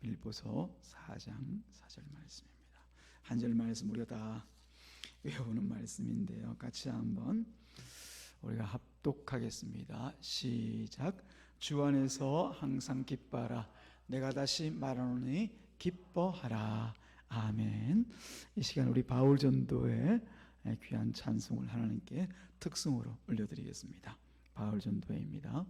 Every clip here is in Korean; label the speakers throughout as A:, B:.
A: 빌보서 4장 4절 말씀입니다. 한 절 말씀 우리가 다 외우는 말씀인데요. 같이 한번 우리가 합독하겠습니다. 시작. 주 안에서 항상 기뻐하라. 내가 다시 말하노니 기뻐하라. 아멘. 이 시간 우리 바울 전도의 귀한 찬송을 하나님께 특성으로 올려드리겠습니다. 바울 전도회입니다.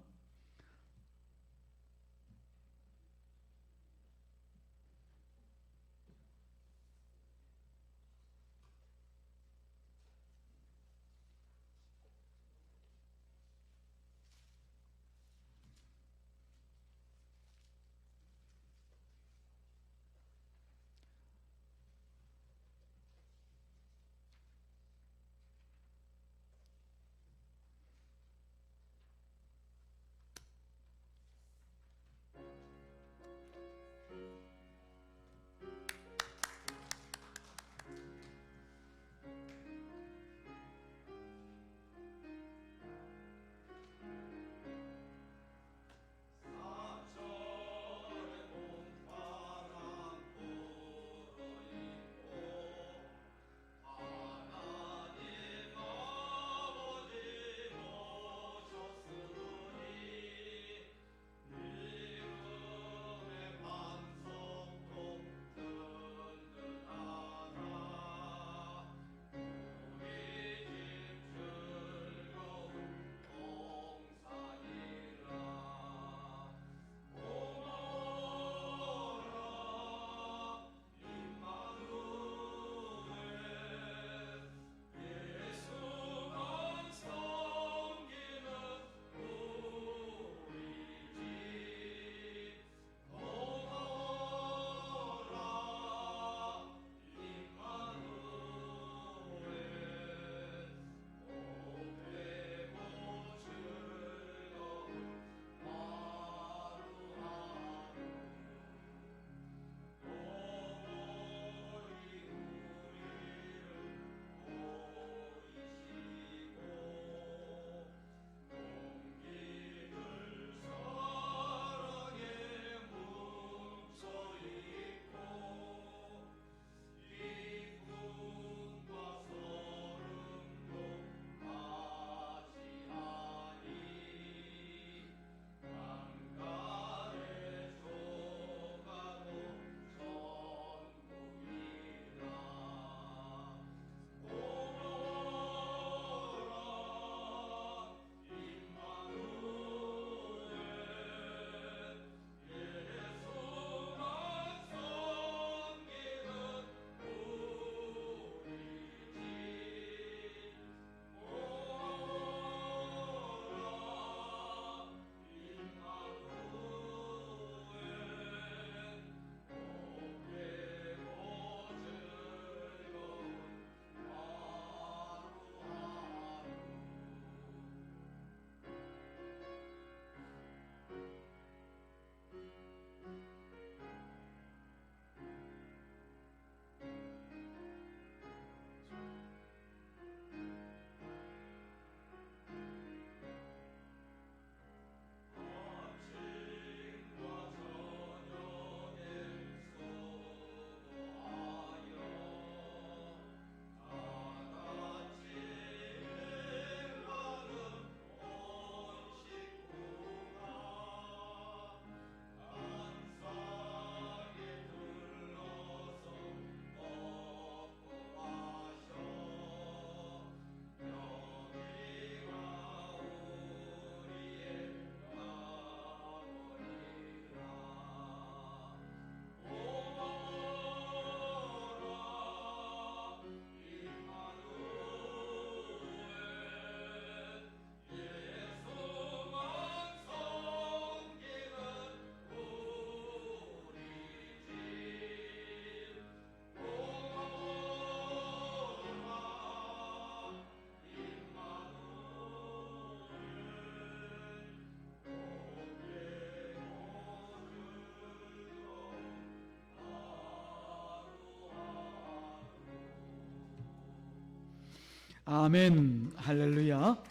A: 아멘. 할렐루야.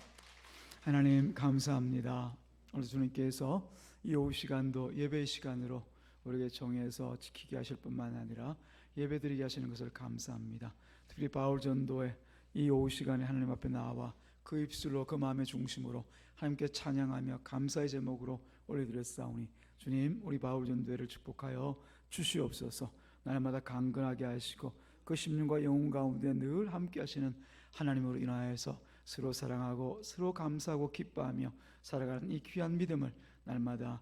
A: 하나님 감사합니다. 오늘 주님께서 이 오후 시간도 예배 시간으로 우리에게 정해서 지키게 하실 뿐만 아니라 예배드리게 하시는 것을 감사합니다. 특히 바울 전도에 이 오후 시간에 하나님 앞에 나와 그 입술로 그 마음의 중심으로 하나님께 찬양하며 감사의 제목으로 올려드렸사오니 주님 우리 바울 전도회를 축복하여 주시옵소서 날마다 강건하게 하시고 그 심령과 영혼 가운데 늘 함께 하시는 하나님으로 인하여서 서로 사랑하고 서로 감사하고 기뻐하며 살아가는 이 귀한 믿음을 날마다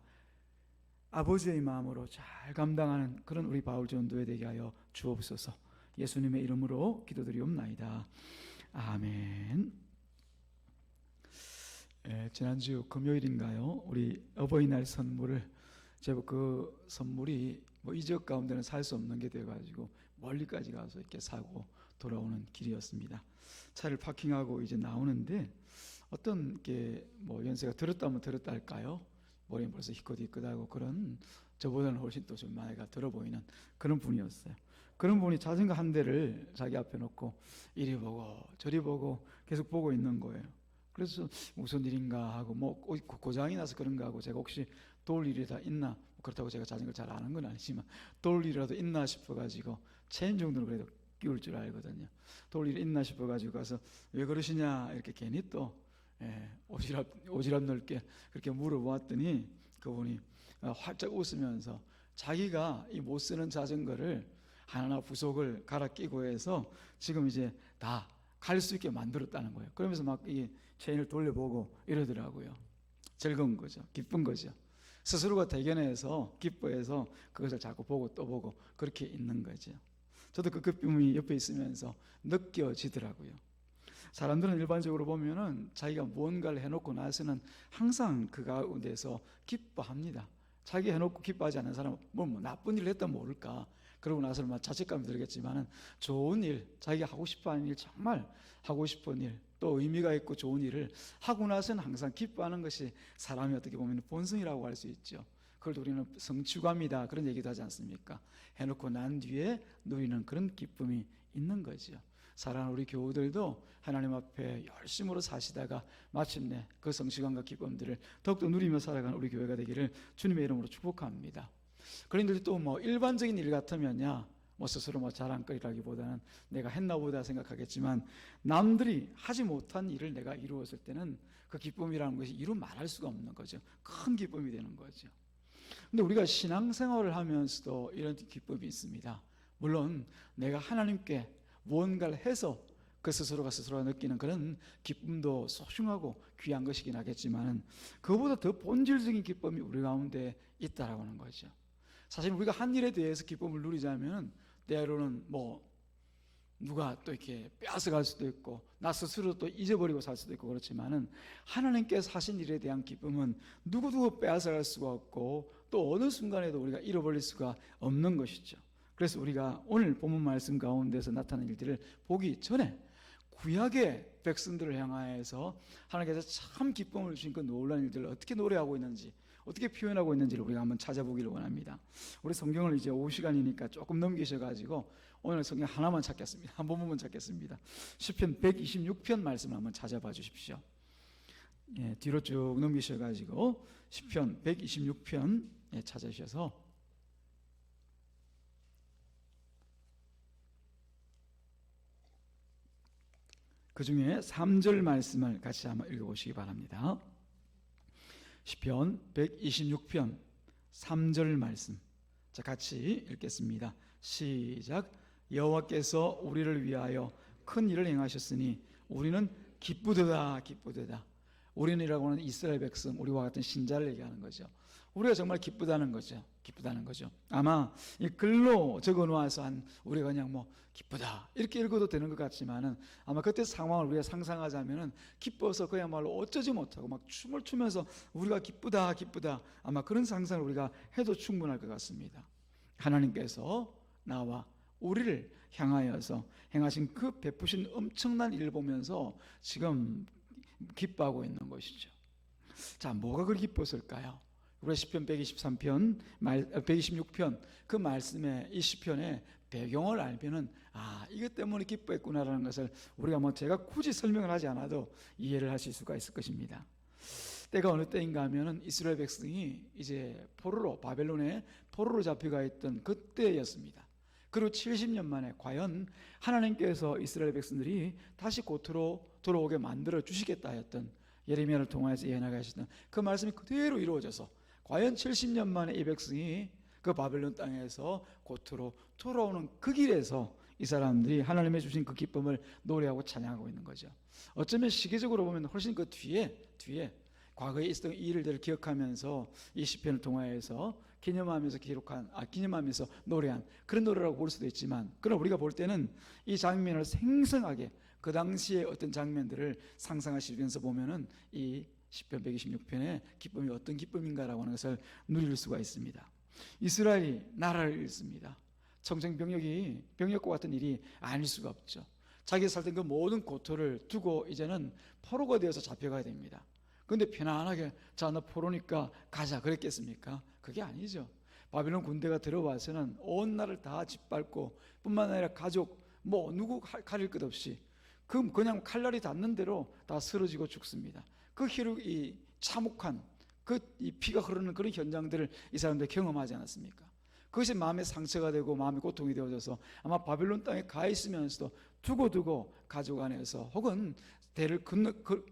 A: 아버지의 마음으로 잘 감당하는 그런 우리 바울 전도에 되게 하여 주옵소서. 예수님의 이름으로 기도드리옵나이다. 아멘. 예, 지난주 금요일인가요? 우리 어버이날 선물을 제법 그 선물이 뭐 이적 가운데는 살 수 없는 게 돼가지고 멀리까지 가서 이렇게 사고 돌아오는 길이었습니다. 차를 파킹하고 이제 나오는데 어떤 게 뭐 연세가 들었다면 들었다 할까요? 머리 벌써 희끗희끗하고 그런 저보다는 훨씬 또 좀 나이가 들어 보이는 그런 분이었어요. 그런 분이 자전거 한 대를 자기 앞에 놓고 이리 보고 저리 보고 계속 보고 있는 거예요. 그래서 무슨 일인가 하고 뭐 고- 고장이 나서 그런가 하고 제가 혹시 도울 일이 다 있나 그렇다고 제가 자전거 잘 아는 건 아니지만 도울 일이라도 있나 싶어가지고 체인 정도는 그래도 끼울 줄 알거든요. 도울 일 있나 싶어가지고 가서 왜 그러시냐 이렇게 괜히 또 예, 오지랖 오지랖 넓게 그렇게 물어보았더니 그분이 어, 활짝 웃으면서 자기가 이 못 쓰는 자전거를 하나 부속을 갈아 끼고 해서 지금 이제 다 갈 수 있게 만들었다는 거예요. 그러면서 막 이 체인을 돌려보고 이러더라고요. 즐거운 거죠. 기쁜 거죠. 스스로가 대견해서 기뻐해서 그것을 자꾸 보고 또 보고 그렇게 있는 거죠. 저도 그 기쁨이 옆에 있으면서 느껴지더라고요. 사람들은 일반적으로 보면은 자기가 무언가를 해놓고 나서는 항상 그 가운데서 기뻐합니다. 자기 해놓고 기뻐하지 않는 사람은 뭐, 뭐 나쁜 일을 했다 모를까. 그러고 나서는 막 자책감이 들겠지만은 좋은 일, 자기가 하고 싶어 하는 일 정말 하고 싶은 일, 또 의미가 있고 좋은 일을 하고 나서는 항상 기뻐하는 것이 사람이 어떻게 보면 본성이라고 할 수 있죠. 그걸 우리는 성취감이다 그런 얘기도 하지 않습니까? 해놓고 난 뒤에 누리는 그런 기쁨이 있는 거죠. 사랑하는 우리 교우들도 하나님 앞에 열심으로 사시다가 마침내 그 성취감과 기쁨들을 더욱더 누리며 살아가는 우리 교회가 되기를 주님의 이름으로 축복합니다. 그런데 또 뭐 일반적인 일 같으면야 뭐 스스로 뭐 자랑거리라기보다는 내가 했나 보다 생각하겠지만 남들이 하지 못한 일을 내가 이루었을 때는 그 기쁨이라는 것이 이루 말할 수가 없는 거죠. 큰 기쁨이 되는 거죠. 근데 우리가 신앙생활을 하면서도 이런 기쁨이 있습니다. 물론 내가 하나님께 무언가를 해서 그 스스로가 스스로가 느끼는 그런 기쁨도 소중하고 귀한 것이긴 하겠지만 그보다 더 본질적인 기쁨이 우리 가운데 있다라고 하는 거죠. 사실 우리가 한 일에 대해서 기쁨을 누리자면 때로는 뭐 누가 또 이렇게 빼앗아갈 수도 있고 나 스스로 또 잊어버리고 살 수도 있고 그렇지만은 하나님께서 하신 일에 대한 기쁨은 누구도 빼앗아갈 수가 없고 또 어느 순간에도 우리가 잃어버릴 수가 없는 것이죠. 그래서 우리가 오늘 본문 말씀 가운데서 나타난 일들을 보기 전에 구약의 백성들을 향하여서 하나님께서 참 기쁨을 주신 그 놀라운 일들을 어떻게 노래하고 있는지 어떻게 표현하고 있는지를 우리가 한번 찾아보기를 원합니다. 우리 성경을 이제 오후 시간이니까 조금 넘기셔가지고 오늘 성경 하나만 찾겠습니다. 한 부분만 찾겠습니다. 시편 126편 말씀을 한번 찾아봐 주십시오. 예, 뒤로 쭉 넘기셔가지고 시편 126편 예, 찾으셔서 그 중에 3절 말씀을 같이 한번 읽어보시기 바랍니다. 시편 126편 3절 말씀. 자, 같이 읽겠습니다. 시작. 여호와께서 우리를 위하여 큰 일을 행하셨으니 우리는 기쁘도다 기쁘도다. 우리는이라고 하는 이스라엘 백성, 우리와 같은 신자를 얘기하는 거죠. 우리가 정말 기쁘다는 거죠. 기쁘다는 거죠. 아마 이 글로 적어 놓아서 한 우리가 그냥 뭐 기쁘다 이렇게 읽어도 되는 것 같지만은 아마 그때 상황을 우리가 상상하자면은 기뻐서 그야말로 어쩌지 못하고 막 춤을 추면서 우리가 기쁘다 기쁘다 아마 그런 상상을 우리가 해도 충분할 것 같습니다. 하나님께서 나와 우리를 향하여서 행하신 그 베푸신 엄청난 일을 보면서 지금 기뻐하고 있는 것이죠. 자, 뭐가 그렇게 기뻤을까요? 우리 시편 123편, 126편 그 말씀의 이 시편의 배경을 알면은 아 이것 때문에 기뻐했구나라는 것을 우리가 뭐 제가 굳이 설명을 하지 않아도 이해를 하실 수가 있을 것입니다. 때가 어느 때인가 하면은 이스라엘 백성이 이제 포로로 바벨론에 포로로 잡혀가 있던 그때였습니다. 그리고 70년 만에 과연 하나님께서 이스라엘 백성들이 다시 고토로 돌아오게 만들어 주시겠다 했던 예레미야를 통하여서 예언하게 하시던 그 말씀이 그대로 이루어져서 과연 70년 만에 이 백성이 그 바벨론 땅에서 고토로 돌아오는 그 길에서 이 사람들이 하나님의 주신 그 기쁨을 노래하고 찬양하고 있는 거죠. 어쩌면 시기적으로 보면 훨씬 그 뒤에 뒤에 과거에 있었던 이 일들을 기억하면서 이 시편을 통하여서 기념하면서 기록한 아 기념하면서 노래한 그런 노래라고 볼 수도 있지만 그러나 우리가 볼 때는 이 장면을 생생하게 그 당시의 어떤 장면들을 상상하시면서 보면은 이 시편 126편의 기쁨이 어떤 기쁨인가라고 하는 것을 누릴 수가 있습니다. 이스라엘이 나라를 잃습니다. 청정병력이 병력과 같은 일이 아닐 수가 없죠. 자기 살던 그 모든 고토를 두고 이제는 포로가 되어서 잡혀가야 됩니다. 근데 편안하게 자너 포로니까 가자 그랬겠습니까? 그게 아니죠. 바빌론 군대가 들어와서는 온 나라를 다 짓밟고 뿐만 아니라 가족 뭐 누구 가- 가릴 것 없이 그 그냥 칼날이 닿는 대로 다 쓰러지고 죽습니다. 그 희루 이 참혹한 그 이 피가 흐르는 그런 현장들을 이 사람들 경험하지 않았습니까? 그것이 마음의 상처가 되고 마음의 고통이 되어져서 아마 바빌론 땅에 가 있으면서도 두고두고 가족 안에서 혹은 대를 건너 그,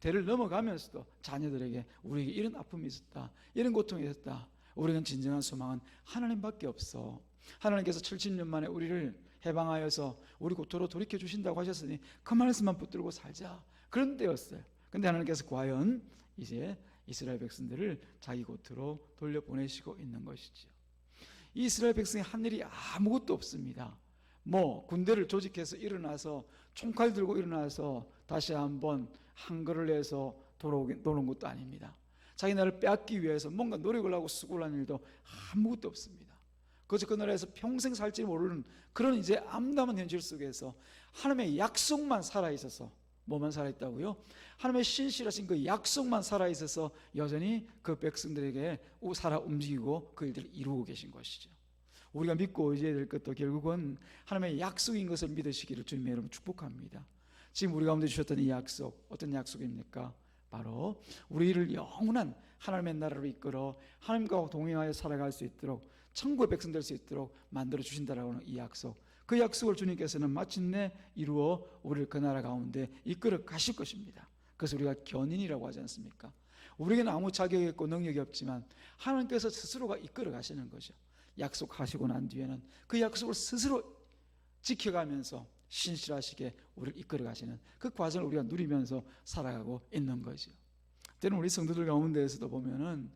A: 대를 넘어가면서도 자녀들에게 우리에게 이런 아픔이 있었다. 이런 고통이 있었다. 우리는 진정한 소망은 하나님밖에 없어. 하나님께서 70년 만에 우리를 해방하여서 우리 고토로 돌이켜 주신다고 하셨으니 그 말씀만 붙들고 살자. 그런 때였어요. 근데 하나님께서 과연 이제 이스라엘 백성들을 자기 고토로 돌려보내시고 있는 것이죠. 이스라엘 백성이 한 일이 아무것도 없습니다. 뭐 군대를 조직해서 일어나서 총칼 들고 일어나서 다시 한번 한글을 해서 돌아오게 도는 것도 아닙니다. 자기 나라를 빼앗기 위해서 뭔가 노력을 하고 수고를 하는 일도 아무것도 없습니다. 그저 그 나라에서 평생 살지 모르는 그런 이제 암담한 현실 속에서 하나님의 약속만 살아 있어서 뭐만 살아 있다고요? 하나님의 신실하신 그 약속만 살아 있어서 여전히 그 백성들에게 살아 움직이고 그 일들을 이루고 계신 것이죠. 우리가 믿고 의지해야 될 것도 결국은 하나님의 약속인 것을 믿으시기를 주님의 이름으로 축복합니다. 지금 우리 가운데 주셨던 이 약속 어떤 약속입니까? 바로 우리를 영원한 하나님의 나라로 이끌어 하나님과 동행하여 살아갈 수 있도록 천국의 백성 될 수 있도록 만들어 주신다라고 하는 이 약속. 그 약속을 주님께서는 마침내 이루어 우리를 그 나라 가운데 이끌어 가실 것입니다. 그래서 우리가 견인이라고 하지 않습니까? 우리에게는 아무 자격이 없고 능력이 없지만 하나님께서 스스로가 이끌어 가시는 거죠. 약속하시고 난 뒤에는 그 약속을 스스로 지켜가면서 신실하시게 우리를 이끌어 가시는 그 과정을 우리가 누리면서 살아가고 있는 거죠. 때는 우리 성도들 가운데에서도 보면은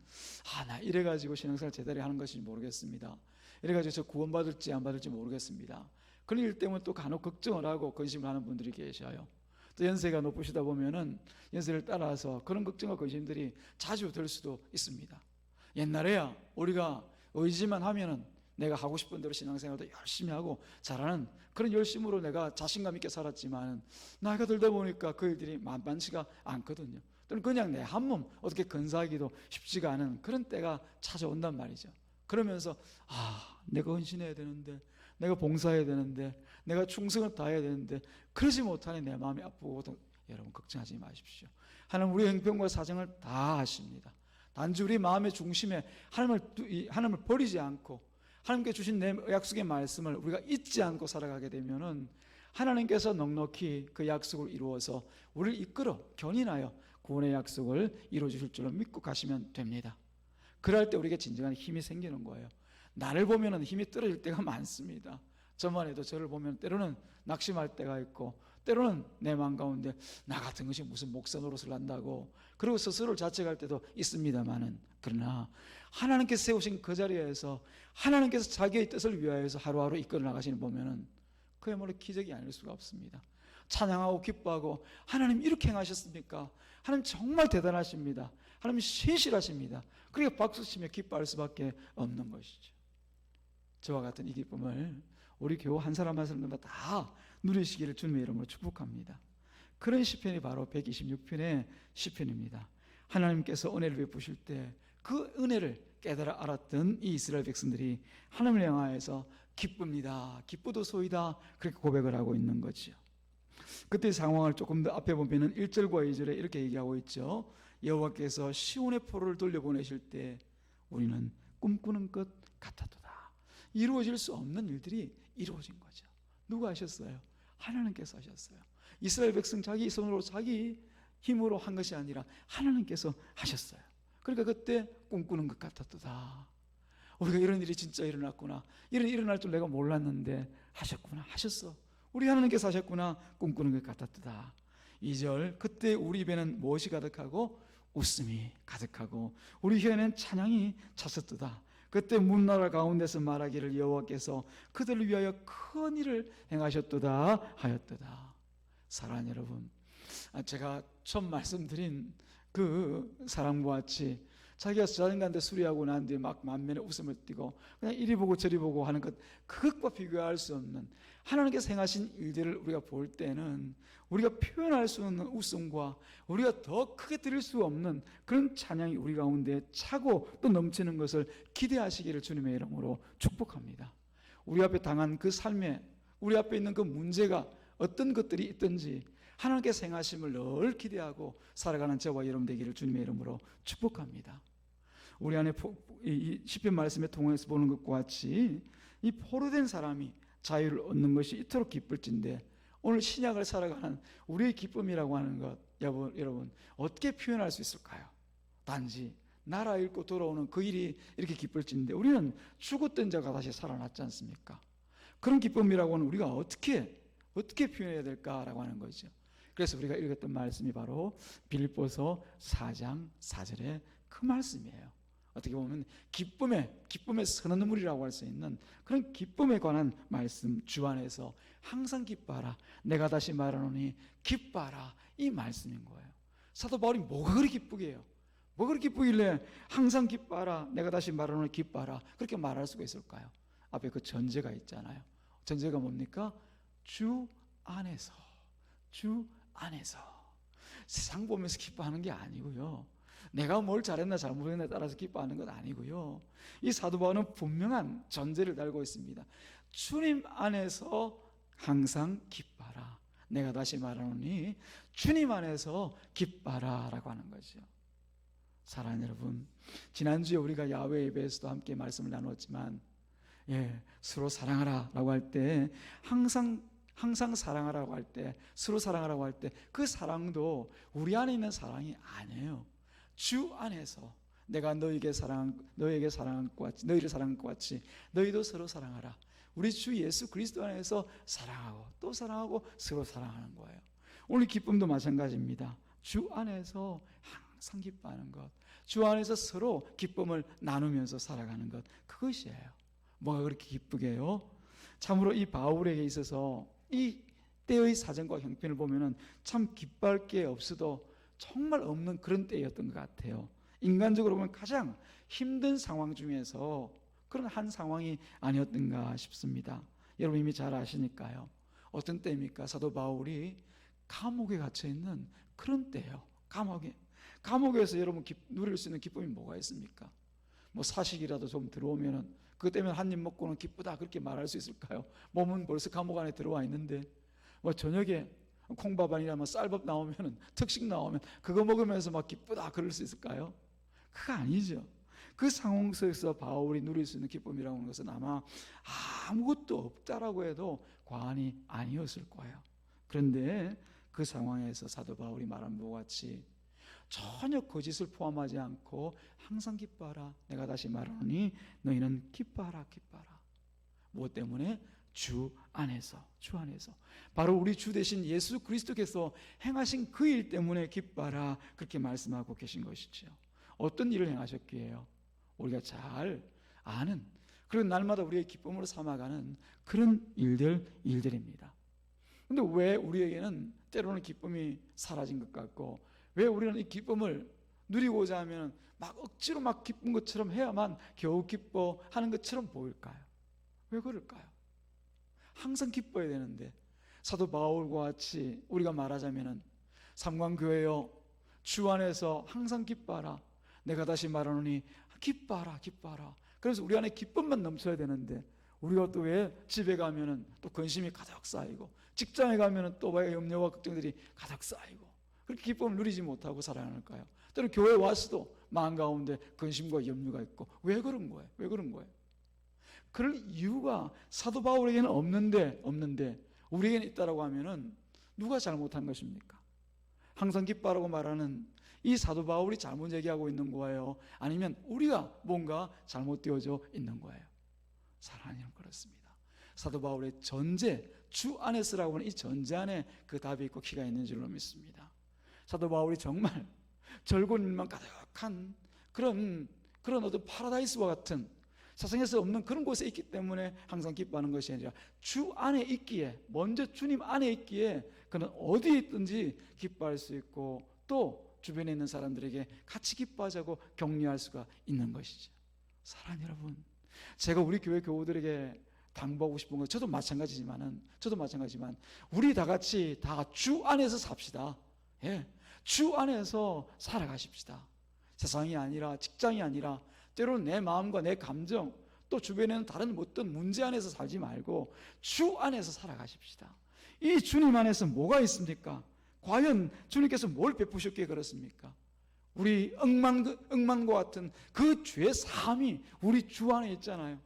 A: 아나 이래가지고 신앙생활 제대로 하는 것인지 모르겠습니다. 이래가지고 저 구원받을지 안 받을지 모르겠습니다. 그런 일 때문에 또 간혹 걱정을 하고 근심을 하는 분들이 계셔요. 또 연세가 높으시다 보면은 연세를 따라서 그런 걱정과 근심들이 자주 들 수도 있습니다. 옛날에야 우리가 의지만 하면은 내가 하고 싶은 대로 신앙생활도 열심히 하고 잘하는 그런 열심으로 내가 자신감 있게 살았지만 나이가 들다 보니까 그 일들이 만만치가 않거든요. 또는 그냥 내 한 몸 어떻게 근사하기도 쉽지가 않은 그런 때가 찾아온단 말이죠. 그러면서 아 내가 헌신해야 되는데 내가 봉사해야 되는데 내가 충성을 다해야 되는데 그러지 못하니 내 마음이 아프고 여러분 걱정하지 마십시오. 하나님 우리 형편과 사정을 다 아십니다. 단지 우리 마음의 중심에 하나님을 하나님을 버리지 않고 하나님께 주신 내 약속의 말씀을 우리가 잊지 않고 살아가게 되면은 하나님께서 넉넉히 그 약속을 이루어서 우리를 이끌어 견인하여 구원의 약속을 이루어 주실 줄로 믿고 가시면 됩니다. 그럴 때 우리에게 진정한 힘이 생기는 거예요. 나를 보면은 힘이 떨어질 때가 많습니다. 저만 해도 저를 보면 때로는 낙심할 때가 있고 때로는 내 마음 가운데 나 같은 것이 무슨 목사 노릇을 한다고 그리고 스스로를 자책할 때도 있습니다만은 그러나 하나님께서 세우신 그 자리에서 하나님께서 자기의 뜻을 위하여서 하루하루 이끌어 나가시는 보면은 그야말로 기적이 아닐 수가 없습니다. 찬양하고 기뻐하고 하나님 이렇게 행하셨습니까? 하나님 정말 대단하십니다. 하나님 신실하십니다. 그러니까 박수치며 기뻐할 수밖에 없는 것이죠. 저와 같은 이 기쁨을 우리 교우 한 사람 한 사람마다 다 누리시기를 주님의 이름으로 축복합니다. 그런 시편이 바로 126편의 시편입니다. 하나님께서 은혜를 베푸실 때 그 은혜를 깨달아 알았던 이 이스라엘 백성들이 하나님을 향하여서 기쁩니다. 기쁘도 소이다. 그렇게 고백을 하고 있는 거죠. 그때 상황을 조금 더 앞에 보면은 1절과 2절에 이렇게 얘기하고 있죠. 여호와께서 시온의 포로를 돌려보내실 때 우리는 꿈꾸는 것 같았도다. 이루어질 수 없는 일들이 이루어진 거죠. 누가 하셨어요? 하나님께서 하셨어요. 이스라엘 백성 자기 손으로 자기 힘으로 한 것이 아니라 하나님께서 하셨어요. 그러니까 그때 꿈꾸는 것 같았도다. 우리가 이런 일이 진짜 일어났구나. 이런 일어날 줄 내가 몰랐는데 하셨구나. 하셨어. 우리 하나님께서 하셨구나. 꿈꾸는 것 같았도다. 2절 그때 우리 입에는 무엇이 가득하고 웃음이 가득하고 우리 혀에는 찬양이 찼었도다. 그때 문나라 가운데서 말하기를 여호와께서 그들을 위하여 큰 일을 행하셨도다 하였도다. 사랑하는 여러분, 아, 제가 처음 말씀드린 그 사랑과 같이 자기가 자전거한테 수리하고 난 뒤에 막 만면에 웃음을 띠고 그냥 이리 보고 저리 보고 하는 것 그것과 비교할 수 없는 하나님께서 행하신 일들을 우리가 볼 때는 우리가 표현할 수 없는 웃음과 우리가 더 크게 드릴 수 없는 그런 찬양이 우리 가운데 차고 또 넘치는 것을 기대하시기를 주님의 이름으로 축복합니다. 우리 앞에 당한 그 삶에 우리 앞에 있는 그 문제가 어떤 것들이 있든지 하나님께서 행하심을 늘 기대하고 살아가는 저와 여러분 되기를 주님의 이름으로 축복합니다. 우리 안에 시편 말씀에 통해서 보는 것과 같이 이 포로된 사람이 자유를 얻는 것이 이토록 기쁠진데 오늘 신약을 살아가는 우리의 기쁨이라고 하는 것 여러분, 여러분 어떻게 표현할 수 있을까요? 단지 나라 잃고 돌아오는 그 일이 이렇게 기쁠진데 우리는 죽었던 자가 다시 살아났지 않습니까? 그런 기쁨이라고는 우리가 어떻게 어떻게 표현해야 될까라고 하는 거죠. 그래서 우리가 읽었던 말씀이 바로 빌립보서 4장 4절의 그 말씀이에요. 어떻게 보면 기쁨의 기쁨의 선언물이라고 할 수 있는 그런 기쁨에 관한 말씀 주 안에서 항상 기뻐하라. 내가 다시 말하노니 기뻐하라. 이 말씀인 거예요. 사도 바울이 뭐가 그리 기쁘게 해요? 뭐 그리 기쁘길래 항상 기뻐하라. 내가 다시 말하노니 기뻐하라. 그렇게 말할 수가 있을까요? 앞에 그 전제가 있잖아요. 전제가 뭡니까? 주 안에서 주 안에서 세상 보면서 기뻐하는 게 아니고요. 내가 뭘 잘했나 잘못했나에 따라서 기뻐하는 건 아니고요. 이 사도 바울은 분명한 전제를 달고 있습니다. 주님 안에서 항상 기뻐하라. 내가 다시 말하노니 주님 안에서 기뻐하라라고 하는 거죠. 사랑하는 여러분, 지난주에 우리가 야외 예배에서도 함께 말씀을 나눴지만 예, 서로 사랑하라라고 할 때 항상 항상 사랑하라고 할 때, 서로 사랑하라고 할 때 그 사랑도 우리 안에 있는 사랑이 아니에요. 주 안에서 내가 너에게 사랑 너에게 사랑한 것 같이 너희를 사랑한 것 같이 너희도 서로 사랑하라. 우리 주 예수 그리스도 안에서 사랑하고 또 사랑하고 서로 사랑하는 거예요. 오늘 기쁨도 마찬가지입니다. 주 안에서 항상 기뻐하는 것. 주 안에서 서로 기쁨을 나누면서 살아가는 것. 그것이에요. 뭐가 그렇게 기쁘게 해요? 참으로 이 바울에게 있어서 이 때의 사정과 형편을 보면은 참 기뻐할 게 없어도 정말 없는 그런 때였던 것 같아요. 인간적으로 보면 가장 힘든 상황 중에서 그런 한 상황이 아니었던가 싶습니다. 여러분 이미 잘 아시니까요. 어떤 때입니까? 사도 바울이 감옥에 갇혀 있는 그런 때예요. 감옥에. 감옥에서 여러분 기, 누릴 수 있는 기쁨이 뭐가 있습니까? 뭐 사식이라도 좀 들어오면은 그것 때문에 한 입 먹고는 기쁘다 그렇게 말할 수 있을까요? 몸은 벌써 감옥 안에 들어와 있는데 뭐 저녁에 콩밥 아니라 뭐 쌀밥 나오면은 특식 나오면 그거 먹으면서 막 기쁘다 그럴 수 있을까요? 그거 아니죠. 그 상황 속에서 바울이 누릴 수 있는 기쁨이라고 하는 것은 아마 아무것도 없다라고 해도 과언이 아니었을 거예요. 그런데 그 상황에서 사도 바울이 말한 바와 같이 전혀 거짓을 포함하지 않고 항상 기뻐하라. 내가 다시 말하니 너희는 기뻐하라, 기뻐하라. 무엇 때문에? 주 안에서, 주 안에서. 바로 우리 주 대신 예수 그리스도께서 행하신 그 일 때문에 기뻐하라. 그렇게 말씀하고 계신 것이죠. 어떤 일을 행하셨기에요? 우리가 잘 아는, 그리고 날마다 우리의 기쁨으로 삼아가는 그런 일들, 일들입니다. 근데 왜 우리에게는 때로는 기쁨이 사라진 것 같고, 왜 우리는 이 기쁨을 누리고자 하면 막 억지로 막 기쁜 것처럼 해야만 겨우 기뻐하는 것처럼 보일까요? 왜 그럴까요? 항상 기뻐야 되는데 사도 바울과 같이 우리가 말하자면은 삼광교회여 주 안에서 항상 기뻐하라. 내가 다시 말하노니 기뻐하라, 기뻐하라. 그래서 우리 안에 기쁨만 넘쳐야 되는데 우리가 또 왜 집에 가면은 또 근심이 가득 쌓이고 직장에 가면은 또 왜 염려와 걱정들이 가득 쌓이고 그렇게 기쁨을 누리지 못하고 살아날까요? 때로 교회 와서도 마음 가운데 근심과 염려가 있고 왜 그런 거예요? 왜 그런 거예요? 그럴 이유가 사도 바울에게는 없는데 없는데 우리에게는 있다라고 하면은 누가 잘못한 것입니까? 항상 기뻐하라고 말하는 이 사도 바울이 잘못 얘기하고 있는 거예요? 아니면 우리가 뭔가 잘못되어져 있는 거예요? 사랑하는 그렇습니다. 사도 바울의 전제 주 안에서라고 하는 이 전제 안에 그 답이 있고 키가 있는 줄로 믿습니다. 사도 바울이 정말 절곤일만 가득한 그런 그런 어떤 파라다이스와 같은 세상에서 없는 그런 곳에 있기 때문에 항상 기뻐하는 것이 아니라 주 안에 있기에 먼저 주님 안에 있기에 그는 어디에 있든지 기뻐할 수 있고 또 주변에 있는 사람들에게 같이 기뻐하자고 격려할 수가 있는 것이죠. 사랑 여러분, 제가 우리 교회 교우들에게 당부하고 싶은 건 저도 마찬가지지만은 저도 마찬가지지만 우리 다 같이 다 주 안에서 삽시다. 예. 주 안에서 살아가십시다. 세상이 아니라 직장이 아니라 때로는 내 마음과 내 감정 또 주변에는 다른 어떤 문제 안에서 살지 말고 주 안에서 살아가십시다. 이 주님 안에서 뭐가 있습니까? 과연 주님께서 뭘 베푸셨기에 그렇습니까? 우리 엉망, 엉망과 같은 그죄 사함이 우리 주 안에 있잖아요.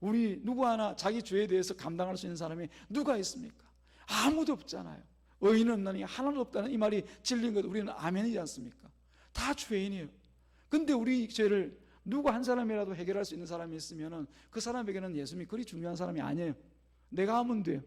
A: 우리 누구 하나 자기 죄에 대해서 감당할 수 있는 사람이 누가 있습니까? 아무도 없잖아요. 의인은 없나니 하나도 없다는 이 말이 진리인 것 우리는 아멘이지 않습니까? 다 죄인이에요. 근데 우리 죄를 누구 한 사람이라도 해결할 수 있는 사람이 있으면은 그 사람에게는 예수님이 그리 중요한 사람이 아니에요. 내가 하면 돼요.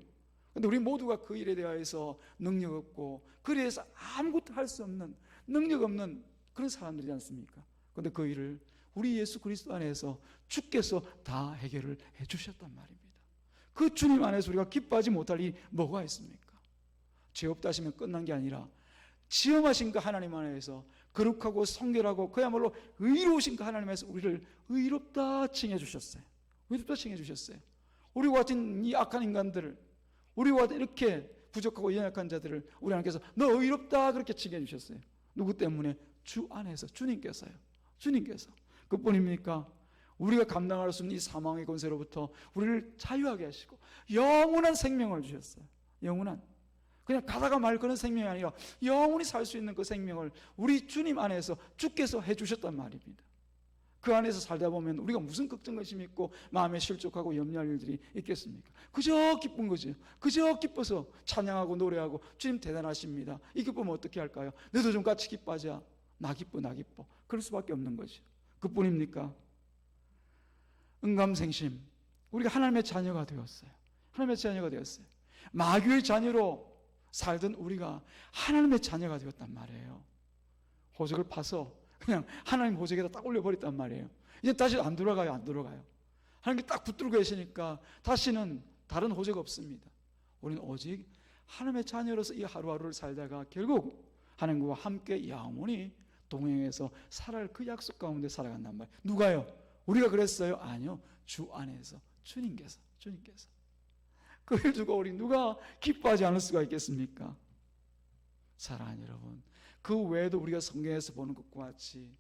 A: 근데 우리 모두가 그 일에 대해서 능력 없고 그래서 아무것도 할 수 없는 능력 없는 그런 사람들이지 않습니까? 근데 그 일을 우리 예수 그리스도 안에서 주께서 다 해결을 해 주셨단 말입니다. 그 주님 안에서 우리가 기뻐하지 못할 일이 뭐가 있습니까? 죄 없다 하시면 끝난 게 아니라 지엄하신 그 하나님 안에서 거룩하고 성결하고 그야말로 의로우신 그 하나님 안에서 우리를 의롭다 칭해 주셨어요. 의롭다 칭해 주셨어요. 우리와 같은 이 악한 인간들을 우리와 이렇게 부족하고 연약한 자들을 우리 하나님께서 너 의롭다 그렇게 칭해 주셨어요. 누구 때문에? 주 안에서 주님께서요. 주님께서 그뿐입니까? 우리가 감당할 수 없는 이 사망의 권세로부터 우리를 자유하게 하시고 영원한 생명을 주셨어요. 영원한 그냥 가다가 말 그런 생명이 아니라 영원히 살 수 있는 그 생명을 우리 주님 안에서 주께서 해주셨단 말입니다. 그 안에서 살다 보면 우리가 무슨 걱정의심 있고 마음에 실족하고 염려할 일들이 있겠습니까? 그저 기쁜 거죠. 그저 기뻐서 찬양하고 노래하고 주님 대단하십니다. 이 기쁨을 어떻게 할까요? 너도 좀 같이 기뻐하자. 나 기뻐, 나 기뻐. 그럴 수밖에 없는 거죠. 그뿐입니까? 응감생심. 우리가 하나님의 자녀가 되었어요. 하나님의 자녀가 되었어요. 마귀의 자녀로 살던 우리가 하나님의 자녀가 되었단 말이에요. 호적을 파서 그냥 하나님 호적에다 딱 올려버렸단 말이에요. 이제 다시 안 돌아가요, 안 돌아가요. 하나님께 딱 붙들고 계시니까 다시는 다른 호적 없습니다. 우리는 오직 하나님의 자녀로서 이 하루하루를 살다가 결국 하나님과 함께 영원히 동행해서 살아갈 그 약속 가운데 살아간단 말이에요. 누가요? 우리가 그랬어요? 아니요. 주 안에서 주님께서 주님께서 그를 두고 우리 누가 기뻐하지 않을 수가 있겠습니까? 사랑하는 여러분, 그 외에도 우리가 성경에서 보는 것과 같이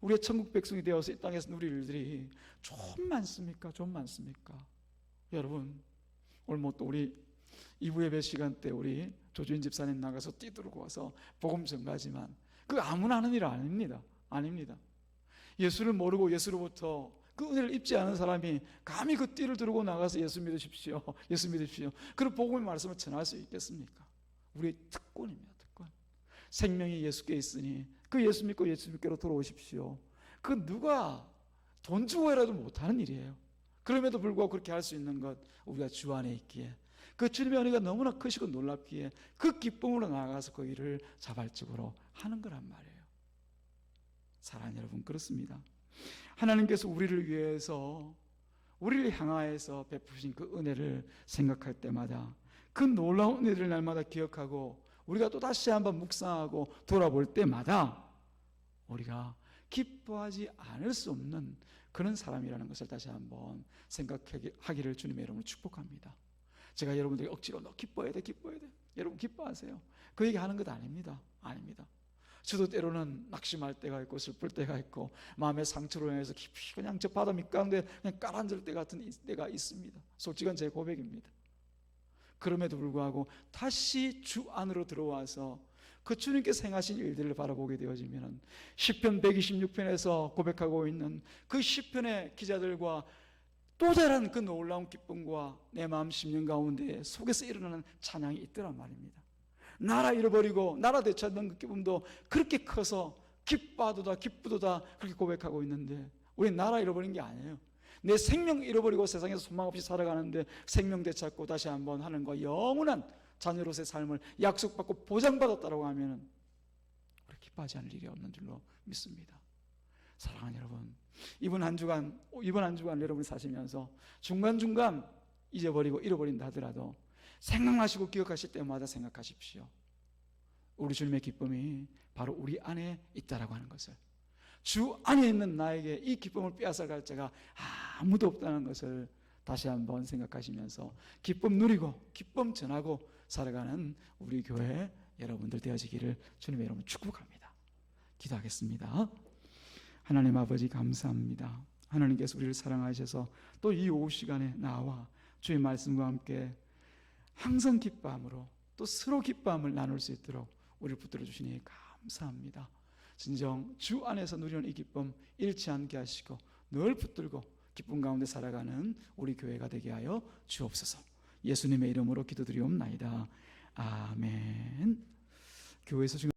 A: 우리의 천국 백성이 되어서 이 땅에서 누릴 일들이 좀 많습니까? 좀 많습니까? 여러분, 오늘 뭐또 우리 2부 예배 시간 때 우리 조주인 집사님 나가서 뛰들고 와서 복음 전가지만 그 아무나 하는 일 아닙니다. 아닙니다. 예수를 모르고 예수로부터 그 은혜를 입지 않은 사람이 감히 그 띠를 들고 나가서 예수 믿으십시오. 예수 믿으십시오. 그런 복음의 말씀을 전할 수 있겠습니까? 우리의 특권입니다. 특권. 생명이 예수께 있으니 그 예수 믿고 예수 믿게로 돌아오십시오. 그 누가 돈 주고라도 못하는 일이에요. 그럼에도 불구하고 그렇게 할 수 있는 것 우리가 주 안에 있기에 그 주님의 은혜가 너무나 크시고 놀랍기에 그 기쁨으로 나아가서 그 일을 자발적으로 하는 거란 말이에요. 사랑하는 여러분 그렇습니다. 하나님께서 우리를 위해서 우리를 향하여서 베푸신 그 은혜를 생각할 때마다 그 놀라운 은혜를 날마다 기억하고 우리가 또 다시 한번 묵상하고 돌아볼 때마다 우리가 기뻐하지 않을 수 없는 그런 사람이라는 것을 다시 한번 생각하기를 주님의 이름으로 축복합니다. 제가 여러분들에게 억지로 너 기뻐해야 돼, 기뻐해야 돼. 여러분 기뻐하세요. 그 얘기 하는 것 아닙니다. 아닙니다. 저도 때로는 낙심할 때가 있고 슬플 때가 있고 마음의 상처로 인해서 깊이 그냥 저 바다 밑가운데 그냥 깔아앉을 때 같은 때가 있습니다. 솔직한 제 고백입니다. 그럼에도 불구하고 다시 주 안으로 들어와서 그 주님께서 행하신 일들을 바라보게 되어지면 시편 126편에서 고백하고 있는 그 시편의 기자들과 또 다른 그 놀라운 기쁨과 내 마음 심령 가운데 속에서 일어나는 찬양이 있더란 말입니다. 나라 잃어버리고 나라 되찾는 그 기쁨도 그렇게 커서 기뻐하도다 기쁘도다 그렇게 고백하고 있는데 우리 나라 잃어버린 게 아니에요. 내 생명 잃어버리고 세상에서 소망 없이 살아가는데 생명 되찾고 다시 한번 하는 거 영원한 자녀로서의 삶을 약속받고 보장받았다고 하면 우리 기뻐하지 않을 일이 없는 줄로 믿습니다. 사랑하는 여러분, 이번 한 주간 이번 한 주간 여러분이 사시면서 중간 중간 잊어버리고 잃어버린다 하더라도 생각나시고 기억하실 때마다 생각하십시오. 우리 주님의 기쁨이 바로 우리 안에 있다라고 하는 것을 주 안에 있는 나에게 이 기쁨을 빼앗아갈 자가 아무도 없다는 것을 다시 한번 생각하시면서 기쁨 누리고 기쁨 전하고 살아가는 우리 교회 여러분들 되어지기를 주님의 이름으로 축복합니다. 기도하겠습니다. 하나님 아버지 감사합니다. 하나님께서 우리를 사랑하셔서 또 이 오후 시간에 나와 주의 말씀과 함께 항상 기뻐함으로 또 서로 기뻐함을 나눌 수 있도록 우리를 붙들어 주시니 감사합니다. 진정 주 안에서 누리는 이 기쁨 잃지 않게 하시고 늘 붙들고 기쁨 가운데 살아가는 우리 교회가 되게 하여 주옵소서. 예수님의 이름으로 기도드리옵나이다. 아멘. 교회에서 지금